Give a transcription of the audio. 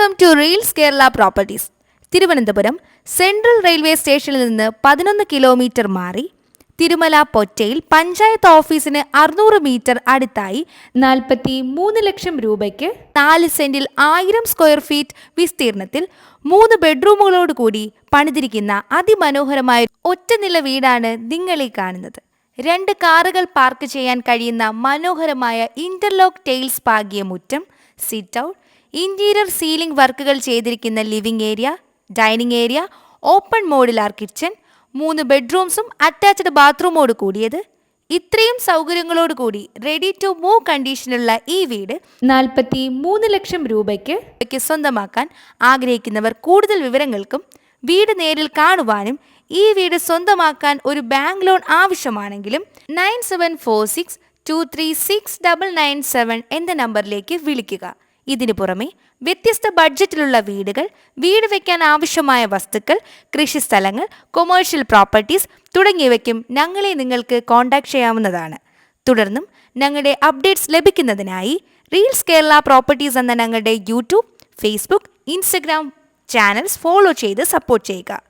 Welcome to reels Kerala properties Thiruvananthapuram central railway സ്റ്റേഷനിൽ നിന്ന് പതിനൊന്ന് കിലോമീറ്റർ മാറി തിരുമല പൊറ്റയിൽ പഞ്ചായത്ത് ഓഫീസിന് അറുന്നൂറ് മീറ്റർ അടുത്തായി നാൽപ്പത്തി മൂന്ന് ലക്ഷം രൂപയ്ക്ക് നാല് സെന്റിൽ ആയിരം സ്ക്വയർ ഫീറ്റ് വിസ്തീർണത്തിൽ മൂന്ന് ബെഡ്റൂമുകളോട് കൂടി പണിതിരിക്കുന്ന അതിമനോഹരമായ ഒറ്റ നില വീടാണ് നിങ്ങളെ കാണുന്നത്. രണ്ട് കാറുകൾ പാർക്ക് ചെയ്യാൻ കഴിയുന്ന മനോഹരമായ ഇന്റർലോക്ക് ടെയിൽസ് പാകിയ മുറ്റം സിറ്റ് ഔട്ട് ഇന്റീരിയർ സീലിംഗ് വർക്കുകൾ ചെയ്തിരിക്കുന്ന living area dining area open modular kitchen മൂന്ന് ബെഡ്റൂംസും അറ്റാച്ച്ഡ് ബാത്റൂമോട് കൂടിയത്. ഇത്രയും സൗകര്യങ്ങളോട് കൂടി റെഡി ടു മൂവ് കണ്ടീഷനുള്ള ഈ വീട് നാൽപ്പത്തി മൂന്ന് ലക്ഷം രൂപയ്ക്ക് ക്ക് സ്വന്തമാക്കാൻ ആഗ്രഹിക്കുന്നവർ കൂടുതൽ വിവരങ്ങൾക്കും വീട് നേരിൽ കാണുവാനും ഈ വീട് സ്വന്തമാക്കാൻ ഒരു bank loan ആവശ്യമാണെങ്കിലും nine seven four six two three six double nine seven എന്ന നമ്പറിലേക്ക് വിളിക്കുക. ഇതിനു പുറമെ വ്യത്യസ്ത ബഡ്ജറ്റിലുള്ള വീടുകൾ വീട് വയ്ക്കാൻ ആവശ്യമായ വസ്തുക്കൾ കൃഷിസ്ഥലങ്ങൾ കൊമേഴ്ഷ്യൽ പ്രോപ്പർട്ടീസ് തുടങ്ങിയവയ്ക്കും ഞങ്ങളെ നിങ്ങൾക്ക് കോൺടാക്ട് ചെയ്യാവുന്നതാണ്. തുടർന്നും ഞങ്ങളുടെ അപ്ഡേറ്റ്സ് ലഭിക്കുന്നതിനായി റീൽസ് കേരള പ്രോപ്പർട്ടീസ് എന്ന ഞങ്ങളുടെ YouTube Facebook Instagram channels follow ചെയ്ത് സപ്പോർട്ട് ചെയ്യുക.